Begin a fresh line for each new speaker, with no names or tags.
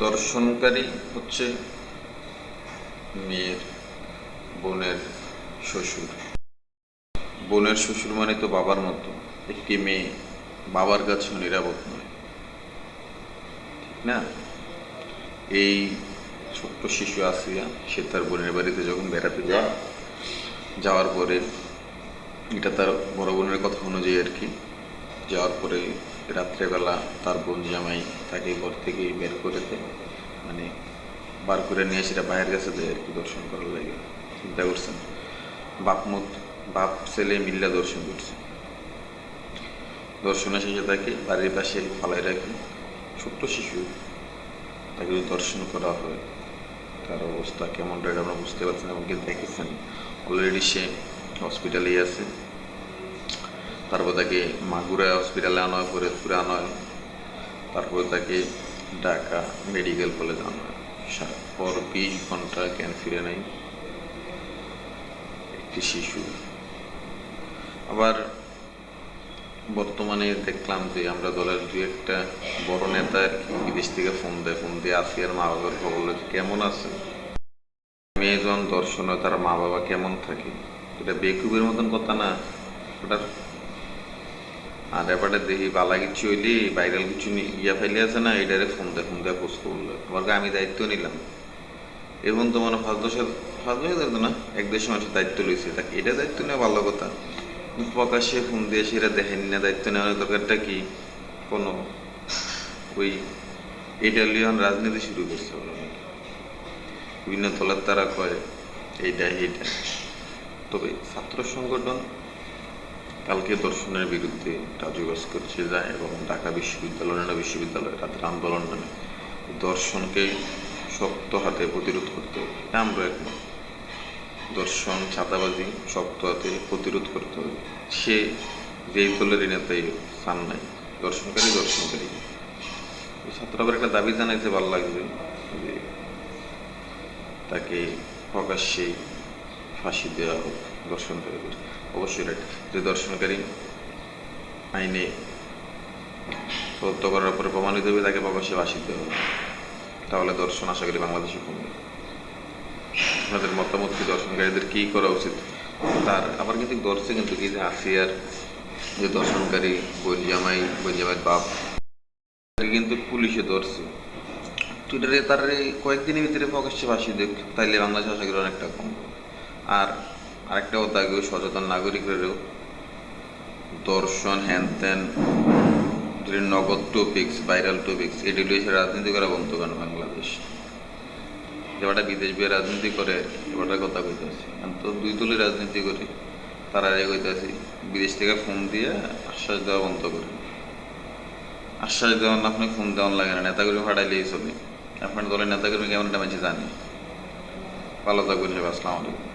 দর্শনকারী হচ্ছে মেয়ের বোনের শ্বশুর। বোনের শ্বশুর মানে তো বাবার মতো, একটি মেয়ে। বাবার কাছেও নিরাপদ নয়। ঠিক না? এই ছোট্ট শিশু আসিয়া, সে তার বোনের বাড়িতে যখন বেড়াতে যায়, যাওয়ার পরে এটা তার বড় বোনের কথা অনুযায়ী আর কি যাওয়ার পরে রাত্রেবেলা তার বোন জামাই তাকে ঘর থেকে বের করে দেয়। মানে বার করে নিয়ে সেটা বাইরের কাছে দেয় আর কি দর্শন করার লাগে। চিন্তা করছেন। বাপ মত বাপ, ছেলে মিল্লা দর্শন করছে। দর্শনের শেষে তাকে বাড়ির পাশে ফালাই রাখে। ছোট্ট শিশু। তাকে দর্শন করা হয়, তার অবস্থা কেমন এটা আমরা বুঝতে পারছেন এমনকি দেখেছেন। অলরেডি সে হসপিটালেই আছে। তারপর তাকে মাগুরা হসপিটালে আনা হয়, ফরিদপুরে আনা হয়। তারপরে তাকে ঢাকা মেডিকেল কলেজ আনা হয়। পর বিশ ঘণ্টা জ্ঞান ফিরে নাই একটি শিশু। আবার বর্তমানে দেখলাম যে আমরা দলের দু একটা বড় নেতা বিদেশ থেকে ফোন দেয়, ফোন দিয়ে আসিয়ার মা বাবার খবর কেমন আছে মেয়েজন দর্শন তার মা বাবা কেমন থাকে? এটা বেকুবের মতন কথা না ওটা আর ব্যাপারটা দেখি, বালা কিছু হইলে ভাইরাল কিছু ইয়া ফাইলে আছে না এটারে ফোন দেয় ফোন দেয় পোস্ট করল আমার আমি দায়িত্ব নিলাম। এখন তো মানে ফার্স্ট দশের ফার্স্ট দশের দায়িত্ব না, এক দেশের মানুষের দায়িত্ব লইছে। তাকে এটা দায়িত্ব নেওয়া ভালো কথা। কিন্তু প্রকাশ্যে ফোন দিয়ে সেটা দেখেন না, দায়িত্ব নেওয়ার দরকারটা কি? কোনো ওই ইটালিয়ান রাজনীতি শুরু করছে বিভিন্ন দলের তারা কয় এইটা এইটা তবে ছাত্র সংগঠন কালকে দর্শনের বিরুদ্ধে রাজুবাস করছে যায় এবং ঢাকা বিশ্ববিদ্যালয় অন্যান্য বিশ্ববিদ্যালয় তাদের আন্দোলন নামে দর্শনকে শক্ত হাতে প্রতিরোধ করতে হবে। এটা আমরা একমত। দর্শন ছাতাবাজি শক্ত হাতে প্রতিরোধ করতে হবে। সে যেই দলেরই নেতাই স্থান নাই, দর্শনকারী দর্শনকারী। এই ছাত্র আবার একটা দাবি জানাইতে ভালো লাগবে যে তাকে প্রকাশ্যেই ফাঁসি দেওয়া হোক দর্শনকারী অবশ্যই রাইট যে দর্শনকারী আইনে তদন্ত করার পরে প্রমাণিত হবে, তাকে প্রকাশ্যে দেওয়া হবে। তাহলে দর্শন আশা করি বাংলাদেশে কমবে। আপনাদের মতামত কি? দর্শনকারীদের কি করা উচিত? তার আবার কিন্তু ধরছে কিন্তু কি যে আসিয়ার যে দর্শনকারী বই জামাই বই জামাইয়ের বাপ কিন্তু পুলিশে ধরছে। টুইটারে তার কয়েকদিনের ভিতরে প্রকাশ্যে ফাঁসি দেখ তাইলে বাংলাদেশ আশা করি অনেকটা কমবে। আর আরেকটা কথা আগে সচেতন নাগরিকদেরও দর্শন হ্যান ত্যান নগদ টপিক্স ভাইরাল টপিক্স এগুলো এসে রাজনীতি করা বন্ধ কেন বাংলাদেশ। যেটা বিদেশ বিয়ে রাজনীতি করে ওটার কথা কইতেছি। আমি তো দুই দলই রাজনীতি করি, তারা আগে কইতেছি, বিদেশ থেকে ফোন দিয়ে আশ্বাস দেওয়া বন্ধ করে আশ্বাস দেওয়ার না, আপনি ফোন দেওয়ার লাগে না নেতাগুলি ফাটাইলেই চলে আপনার দলের নেতাকর্মী কেমন এটা মাঝে জানি। ভালো থাকবেন আসসালামু আলাইকুম।